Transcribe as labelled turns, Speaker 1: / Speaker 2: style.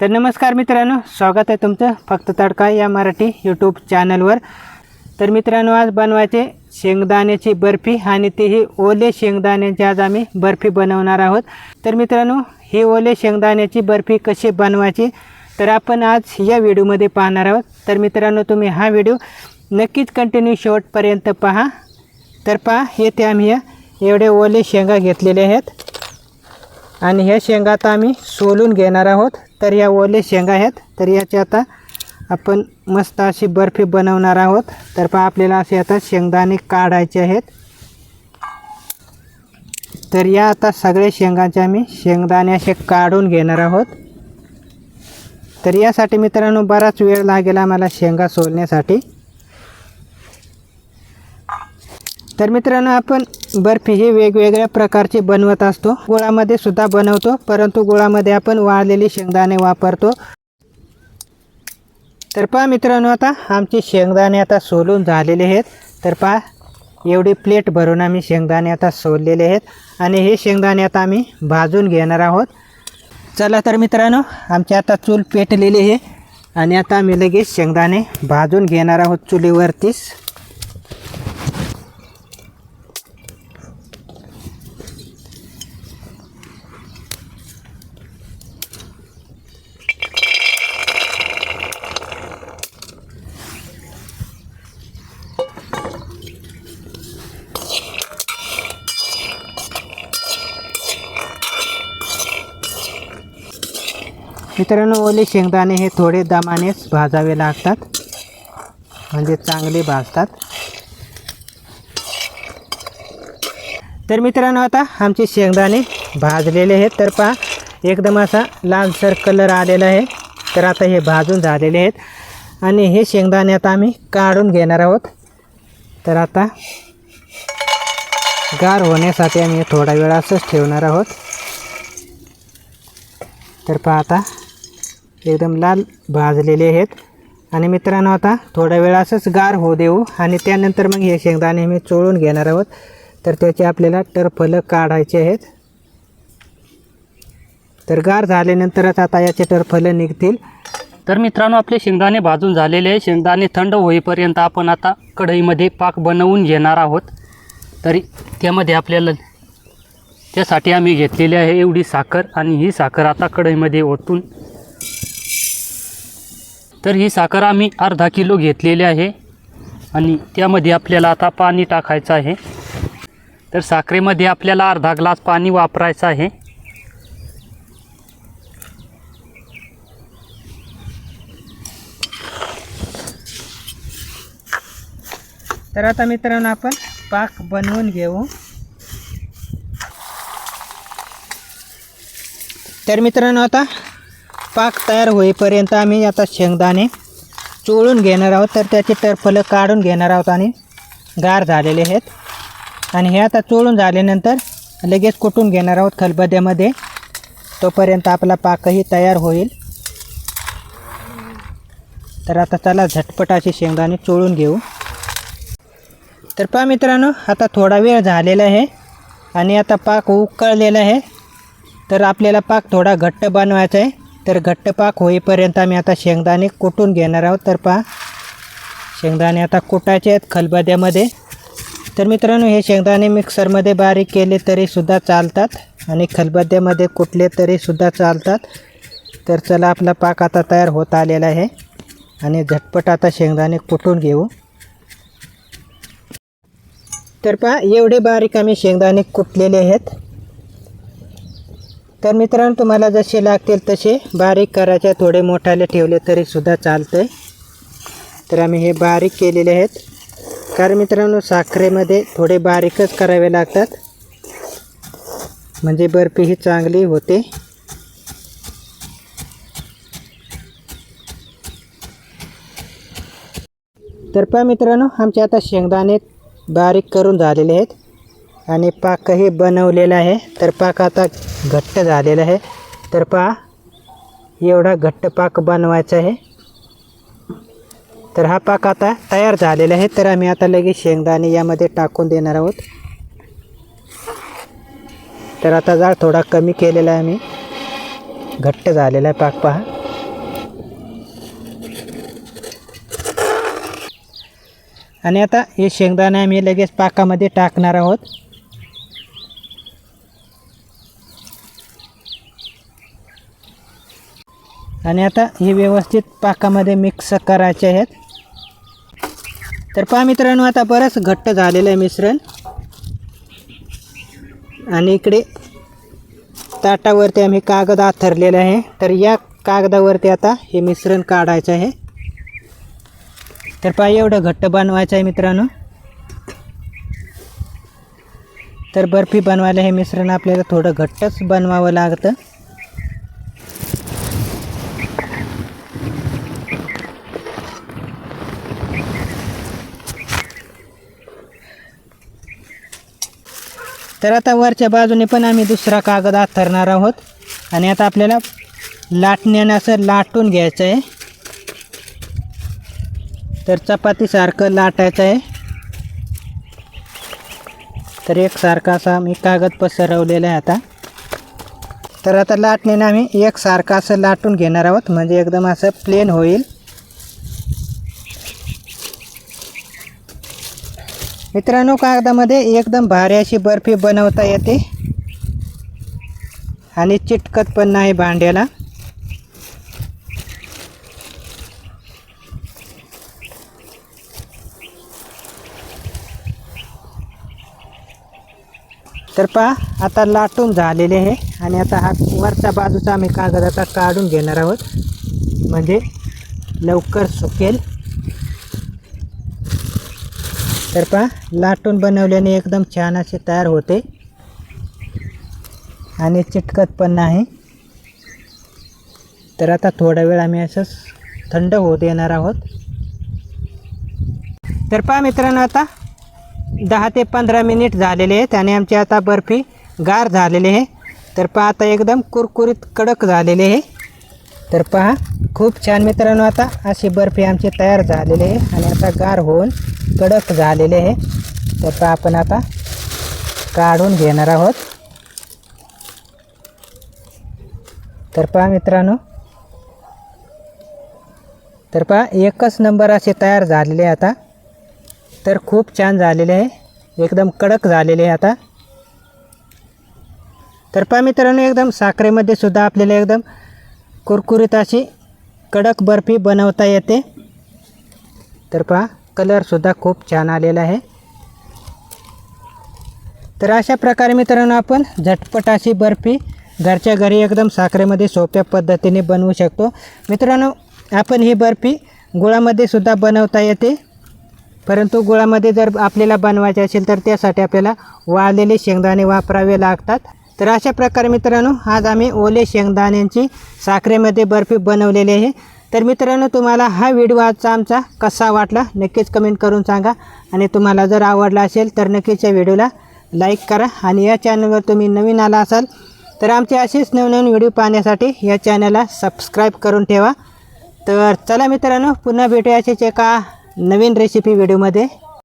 Speaker 1: तर नमस्कार मित्रांनो स्वागत आहे तुमचं फक्त तडका या मराठी यूट्यूब चॅनलवर तर मित्रांनो आज बनवायचे शेंगदाण्याची बर्फी आणि तेही ओले शेंगदाण्याची आज आम्ही बर्फी बनवणार आहोत. तर मित्रांनो ही ओले शेंगदाण्याची बर्फी कशी बनवायची? तर आपण आज या व्हिडिओमध्ये पाहणार आहोत. तर मित्रांनो तुम्ही हा व्हिडिओ नक्कीच कंटिन्यू शेवटपर्यंत पहा. तर पहा येथे आम्ही या एवढे ओले शेंगा घेतलेले आहेत. आणि ह्या शेंगा आता आम्ही सोलून घेणार आहोत. तर या ओले शेंगा आहेत. तर याची आता आपण मस्त अशी बर्फी बनवणार आहोत. तर पहा आपल्याला असे आता शेंगदाणे काढायचे आहेत. तर या आता सगळे शेंगांचे आम्ही शेंगदाणे असे काढून घेणार आहोत. तर यासाठी मित्रांनो बराच वेळ लागेल आम्हाला शेंगा सोलण्यासाठी. तर मित्रांनो आपण बर्फी ही वेगवेगळ्या प्रकारची बनवत असतो. गुळामध्ये सुद्धा बनवतो परंतु गुळामध्ये आपण वाळलेले शेंगदाणे वापरतो. तर पहा मित्रांनो आता आमचे शेंगदाणे आता सोलून झालेले आहेत. तर पहा एवढी प्लेट भरून आम्ही शेंगदाणे आता सोललेले आहेत. आणि हे शेंगदाणे आता आम्ही भाजून घेणार आहोत. चला तर मित्रांनो आमची आता चूल पेटलेली आहे. आणि आता आम्ही लगेच शेंगदाणे भाजून घेणार आहोत चुलीवरतीच. मित्रांनो ओले शेंगदाणे हे थोडे दमानेच भाजावे लागतात. म्हणजे चांगले भाजतात. तर मित्रांनो आता आमचे शेंगदाणे भाजलेले आहेत. तर पहा एकदम असा लालसर कलर आलेला आहे. तर आता हे भाजून झालेले आहेत. आणि हे शेंगदाणे आता आम्ही काढून घेणार आहोत. तर आता गार होण्यासाठी आम्ही थोडा वेळ असंच ठेवणार आहोत. तर पहा आता एकदम लाल भाजलेले आहेत. आणि मित्रांनो आता थोडा वेळ असंच गार होऊ देऊ. आणि त्यानंतर मग हे शेंगदाणे मी चोळून घेणार आहोत. तर त्याचे आपल्याला टरफलं काढायचे आहेत. तर गार झाल्यानंतरच आता याचे टरफलं निघतील.
Speaker 2: तर मित्रांनो आपले शेंगदाणे भाजून झालेले आहे शेंगदाणे थंड होईपर्यंत आपण आता कढईमध्ये पाक बनवून घेणार आहोत. तरी त्यामध्ये आपल्याला त्यासाठी आम्ही घेतलेली आहे एवढी साखर. आणि ही साखर आता कढईमध्ये ओतून तर ही साखर आम्ही अर्धा किलो घेतलेली आहे. आणि त्यामध्ये आपल्याला आता पाणी टाकायचं आहे. तर साखरेमध्ये आपल्याला अर्धा ग्लास पाणी वापरायचं आहे.
Speaker 1: तर आता मित्रांनो आपण पाक बनवून घेऊ. तर मित्रांनो आता पाक तयार होईपर्यंत आम्ही आता शेंगदाणे चोळून घेणार आहोत. तर त्याचे टरफलं काढून घेणार आहोत आणि गार झालेले आहेत. आणि हे आता चोळून झाल्यानंतर लगेच कुटून घेणार आहोत खलबद्यामध्ये तोपर्यंत आपला पाकही तयार होईल. तर आता चला झटपट असे शेंगदाणे चोळून घेऊ. तर पहा मित्रांनो आता थोडा वेळ झालेला आहे आणि आता पाक उकळलेला आहे. तर आपल्याला पाक थोडा घट्ट बनवायचा आहे. तर घट्ट पाक होईपर्यंत आम्ही आता शेंगदाणे कुटून घेणार आहोत. तर पहा शेंगदाणे आता कुटायचे आहेत खलबद्यामध्ये तर मित्रांनो हे शेंगदाणे मिक्सरमध्ये बारीक केले तरीसुद्धा चालतात आणि खलबद्यामध्ये कुटले तरीसुद्धा चालतात. तर चला आपला पाक आता तयार होत आलेला आहे आणि झटपट आता शेंगदाणे कुटून घेऊ. तर पहा एवढे बारीक आम्ही शेंगदाणे कुटलेले आहेत. तर मित्रांनो तुम्हाला जसे लागतील तसे बारीक करायचे थोडे मोठाले ठेवले तरीसुद्धा चालतं आहे तर आम्ही हे बारीक केलेले आहेत. कारण मित्रांनो साखरेमध्ये थोडे बारीकच करावे लागतात. म्हणजे बर्फी ही चांगली होते. तर पहा मित्रांनो आमचे आता शेंगदाणे बारीक करून झालेले आहेत. आणि पाकही बनवलेला आहे. तर पाक आता घट्ट झालेला आहे. तर पहा एवढा घट्ट पाक बनवायचा आहे. तर हा पाक आता तयार झालेला आहे. तर आम्ही आता लगेच शेंगदाणे यामध्ये टाकून देणार आहोत. तर आता जाळ थोडा कमी केलेला आहे आम्ही. घट्ट झालेला आहे पाक पहा. आणि आता हे शेंगदाणे आम्ही लगेच पाकामध्ये टाकणार आहोत. आणि आता हे व्यवस्थित पाकामध्ये मिक्स करायचे आहेत. तर पहा मित्रांनो आता बरंच घट्ट झालेलं आहे मिश्रण. आणि इकडे ताटावरती आम्ही कागद आथरलेलं आहे. तर या कागदावरती आता हे मिश्रण काढायचं आहे. तर पहा एवढं घट्ट बनवायचं आहे मित्रांनो. तर बर्फी बनवायला हे मिश्रण आपल्याला थोडं घट्टच बनवावं लागतं. तर आता वरच्या बाजूने पण आम्ही दुसरा कागद आथरणार आहोत. आणि आता आपल्याला लाटण्यानं असं लाटून घ्यायचं आहे. तर चपातीसारखं लाटायचं आहे. तर एकसारखा असा मी कागद पसरवलेला आहे आता. तर आता लाटण्याने आम्ही एकसारखं असं लाटून घेणार आहोत. म्हणजे एकदम असं प्लेन होईल. मित्रांनो कागदामध्ये एकदम भारी अशी बर्फी बनवता येते. आणि चिटकत पण नाही भांड्याला. तर पहा आता लाटून झालेले आहे आणि आता हा वरच्या बाजूचा आम्ही कागद आता काढून घेणार आहोत. म्हणजे लवकर सुकेल. तर पहा लाटून बनवल्याने एकदम छान असे तयार होते. आणि चिटकत पण नाही. तर आता थोडा वेळ आम्ही असंच थंड होऊ देणार आहोत. तर पहा मित्रांनो आता दहा ते पंधरा मिनिट झालेले आहेत आणि आमची आता बर्फी गार झालेली आहे. तर पहा आता एकदम कुरकुरीत कडक झालेले आहे. तर पहा खूप छान मित्रांनो आता अशी बर्फी आमची तयार झालेली आहे आणि आता गार होऊन कडक झालेले आहे तर पहा आपण आता काढून घेणार आहोत. तर पहा मित्रांनो. तर पहा एकच नंबर असे तयार झालेले आहे आता. तर खूप छान झालेले आहे. एकदम कडक झालेले आहे आता. तर पहा मित्रांनो एकदम साखरेमध्ये सुद्धा आपल्याला एकदम कुरकुरीत अशी कडक बर्फी बनवता येते. तर पहा कलरसुद्धा खूप छान आलेला आहे. तर अशा प्रकारे मित्रांनो आपण झटपट अशी बर्फी घरच्या घरी एकदम साखरेमध्ये सोप्या पद्धतीने बनवू शकतो. मित्रांनो आपण ही बर्फी गुळामध्ये सुद्धा बनवता येते. परंतु गुळामध्ये जर आपल्याला बनवायचे असेल तर त्यासाठी आपल्याला वाळलेले शेंगदाणे वापरावे लागतात. तर अशा प्रकारे मित्रांनो आज आम्ही ओले शेंगदाण्यांची साखरेमध्ये बर्फी बनवलेली आहे. तर मित्रांनो तुम्हाला हा व्हिडिओ आजचा आमचा कसा वाटला नक्कीच कमेंट करून सांगा. आणि तुम्हाला जर आवडला असेल तर नक्कीच या व्हिडिओला लाईक करा. आणि या चॅनलवर तुम्ही नवीन आला असाल तर आमचे असेच नवनवीन व्हिडिओ पाहण्यासाठी या चॅनलला सबस्क्राईब करून ठेवा. तर चला मित्रांनो पुन्हा भेटूया असेच एका नवीन रेसिपी व्हिडिओमध्ये